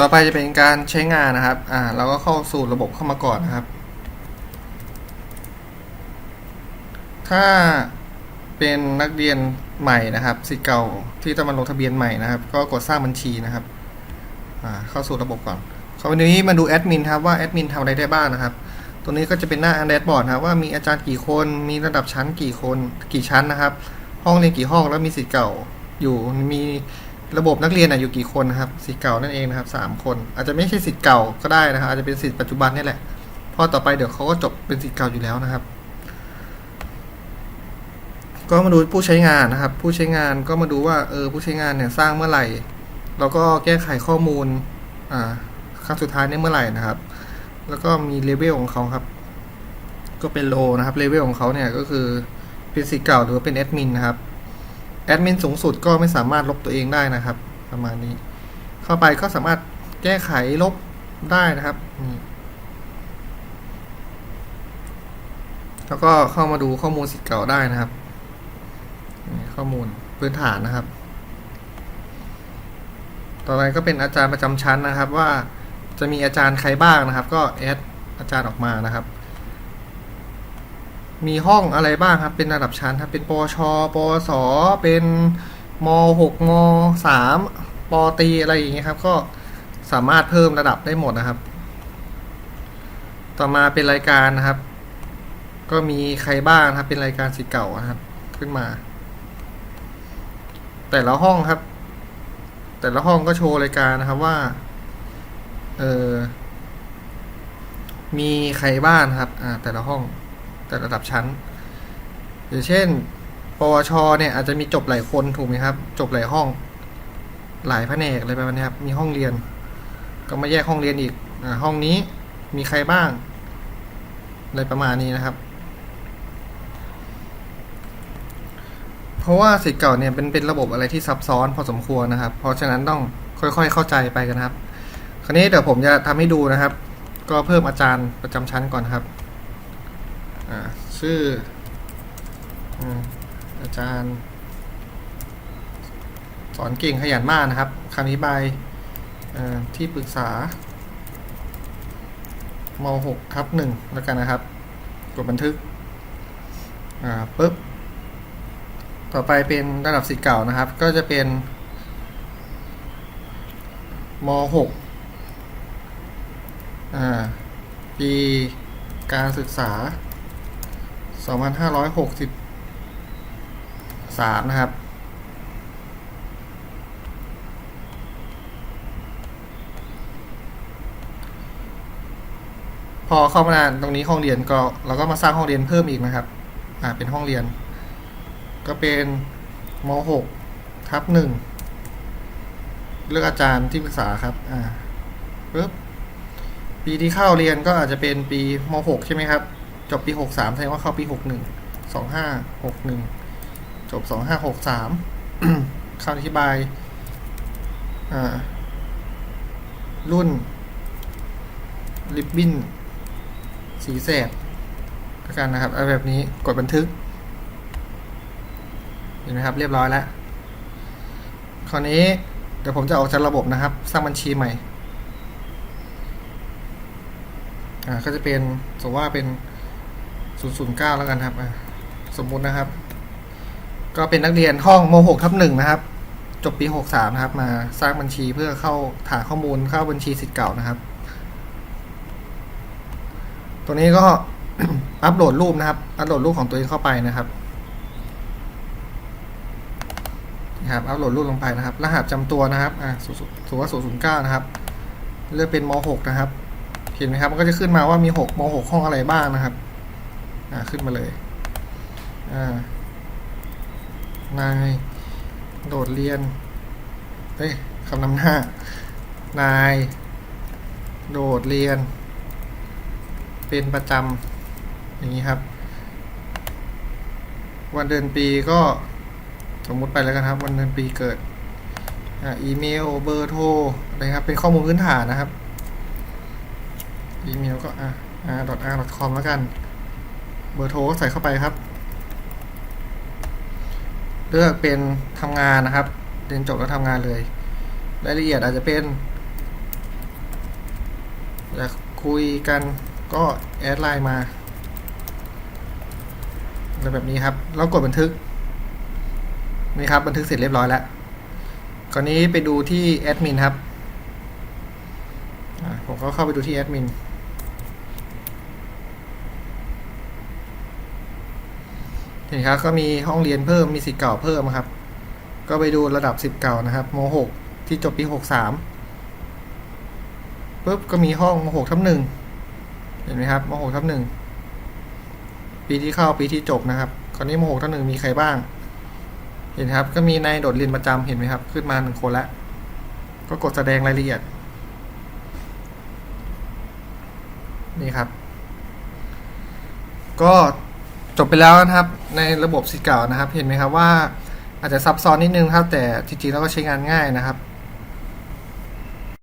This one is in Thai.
ต่อไปจะเป็นการใช้งานนะครับ อ่า เราก็เข้าสู่ระบบเข้ามาก่อนนะครับ ถ้าเป็นนักเรียนใหม่นะครับสิทธิ์เก่าที่จะมาลงทะเบียนใหม่นะครับ ก็กดสร้างบัญชีนะครับ อ่า เข้าสู่ระบบก่อนคราวนี้มาดูแอดมินครับว่าแอดมินทำอะไรได้บ้างนะครับ ตัวนี้ก็จะเป็นหน้าแดชบอร์ดนะครับว่ามีอาจารย์กี่คน มีระดับชั้นกี่คน กี่ชั้นนะครับ ห้องเรียนกี่ห้องแล้วมีสิทธิ์เก่าอยู่ มี ระบบนักเรียนอยู่กี่คนนะครับสิทธิ์เก่านั่นเองนะครับสามคน อาจจะไม่ใช่สิทธิ์เก่าก็ได้นะครับอาจจะเป็นสิทธิ์ปัจจุบันนี่แหละพราะต่อไปเดี๋ยวเขาก็จบเป็นสิทธิ์เก่าอยู่แล้วนะครับ ก็มาดูผู้ใช้งานนะครับ ผู้ใช้งานก็มาดูว่าเออผู้ใช้งานเนี่ยสร้างเมื่อไหร่ แล้วก็แก้ไขข้อมูลอ่าครั้งสุดท้ายเนี่ยเมื่อไหร่นะครับ แล้วก็มีเลเวลของเขาครับ ก็เป็นโลนะครับเลเวลของเขาเนี่ยก็คือเป็นสิทธิ์เก่าหรือว่าเป็นแอดมินนะครับ แอดมินสูงสุดก็ไม่สามารถลบตัวเองได้นะครับ ประมาณนี้ เข้าไปก็สามารถแก้ไขลบได้นะครับนี่แล้วก็เข้ามาดูข้อมูลสิทธิ์เก่าได้นะครับ ข้อมูลพื้นฐานนะครับ ต่อไปก็เป็นอาจารย์ประจำชั้นนะครับ ว่าจะมีอาจารย์ใครบ้างนะครับ ก็แอดอาจารย์ออกมานะครับ มีห้องอะไรบ้างครับ เป็นระดับชั้นครับ เป็นปชปสเป็นม .6 ม .3 ปตีอะไรอย่างเงี้ยครับ ก็สามารถเพิ่มระดับได้หมดนะครับ ต่อมาเป็นรายการนะครับ ก็มีใครบ้างครับ เป็นรายการสิทธิ์เก่านะครับ ขึ้นมา แต่ละห้องครับ แต่ละห้องก็โชว์รายการนะครับว่า เออมีใครบ้างครับ อ่า แต่ละห้อง ระดับชั้น อย่างเช่น ปวช เนี่ยอาจจะมีจบหลายคนถูกไหมครับ จบหลายห้อง หลายแผนกอะไรประมาณนี้ครับ มีห้องเรียน ก็มาแยกห้องเรียนอีกอห้องนี้มีใครบ้างอะไรประมาณนี้นะครับ เพราะว่าสิทธิ์เก่าเนี่ยเป็นเป็นระบบอะไรที่ซับซ้อนพอสมควรนะครับ เพราะฉะนั้นต้องค่อยๆ เข้าใจไปกันครับ คราวนี้เดี๋ยวผมจะทำให้ดูนะครับ ก็เพิ่มอาจารย์ประจำชั้นก่อนนครับ อ่าชื่ออาอาจารย์ สอนเก่งขยันมากนะครับคำอธิบายที่ปรึกษาม6ทับหนึ่งแล้วกันนะครับ กดบันทึก อ่าปุ๊บ ต่อไปเป็นระดับสิทธิ์เก่านะครับ ก็จะเป็นม .6 อ่า ปีการศึกษา 2563 นะครับ พอเข้ามาตรงนี้ห้องเรียนก็เราก็มาสร้างห้องเรียนเพิ่มอีกนะครับ อ่าเป็นห้องเรียน ก็เป็นม .6 ทับหนึ่งเลือกอาจารย์ที่ปรึกษาครับ อ่าปึ๊บปีที่เข้าเรียนก็อาจจะเป็นปีม .6 ใช่ไหมครับ จบปี63แสดงว่าเข้าปี61 2561จบ2563คำอธิบาย อ่า รุ่น ริบบิ้น สีแสดแล้วกันนะครับเอาแบบนี้กดบันทึก เห็นไหมครับ เรียบร้อยแล้ว คราวนี้ เดี๋ยวผมจะออกจากระบบนะครับ สร้างบัญชีใหม่ อ่า ก็จะเป็นสมมติว่าเป็น 009 แล้วกันครับสมมุตินะครับ ก็เป็นนักเรียนห้องม .6 ทับหนึ่งนะครับ จบปี 63 นะครับ มาสร้างบัญชีเพื่อเข้าฐานข้อมูลเข้าบัญชีสิทธิ์เก่านะครับ ตัวนี้ก็อัปโหลดรูปนะครับ อัปโหลดรูปของตัวเองเข้าไปนะครับนะครับ อัปโหลดรูปลงไปนะครับ รหัสจำตัวนะครับ อ่าสูว่า009นะครับ เลือกเป็นม .6 นะครับ เห็นไหมครับ มันก็จะขึ้นมาว่ามี6ม .6 ห้องอะไรบ้างนะครับ อ่าขึ้นมาเลยอ่านาย โดดเรียนเฮ้ยคำนำหน้า นาย โดดเรียน เป็นประจำอย่างนี้ครับ วันเดือนปีก็สมมติไปแล้วกันครับ วันเดือนปีเกิดอีเมลเบอร์โทรอะไรครับ เป็นข้อมูลพื้นฐานนะครับ อีเมลก็อ่า r .r.com แล้วกัน บอร์โทรก็ใส่เข้าไปครับ เลือกเป็นทำงานนะครับ เรียนจบแล้วทำงานเลย รายละเอียดอาจจะเป็นอยากคุยกันก็แอดไลน์มาอะไรแบบนี้ครับ แล้วกดบันทึก นี่ครับบันทึกเสร็จเรียบร้อยแล้วคราวนี้ไปดูที่แอดมินครับผมก็เข้าไปดูที่แอดมิน เห็นครับก็มีห้องเรียนเพิ่มมีสิทธิ์เก่าเพิ่มครับ ก็ไปดูระดับสิทธิ์เก่านะครับโม .6 ที่จบปี63ปุ๊บก็มีห้องม .6 ทับหนึ่งเห็นไหมครับม .6 ทับหนึ่งปีที่เข้าปีที่จบนะครับคราวนี้ม .6 ทับหนึ่งมีใครบ้าง เห็นครับ ก็มีนายโดดเรียนประจำเห็นไหมครับ ขึ้นมาหนึ่งคนละก็กดแสดงรายละเอียด นี่ครับ ก็จบไปแล้วนะครับ ในระบบสิทธิ์เก่านะครับ เห็นไหมครับว่าอาจจะซับซ้อนนิดนึงครับ แต่จริงๆแล้วก็ใช้งานง่ายนะครับ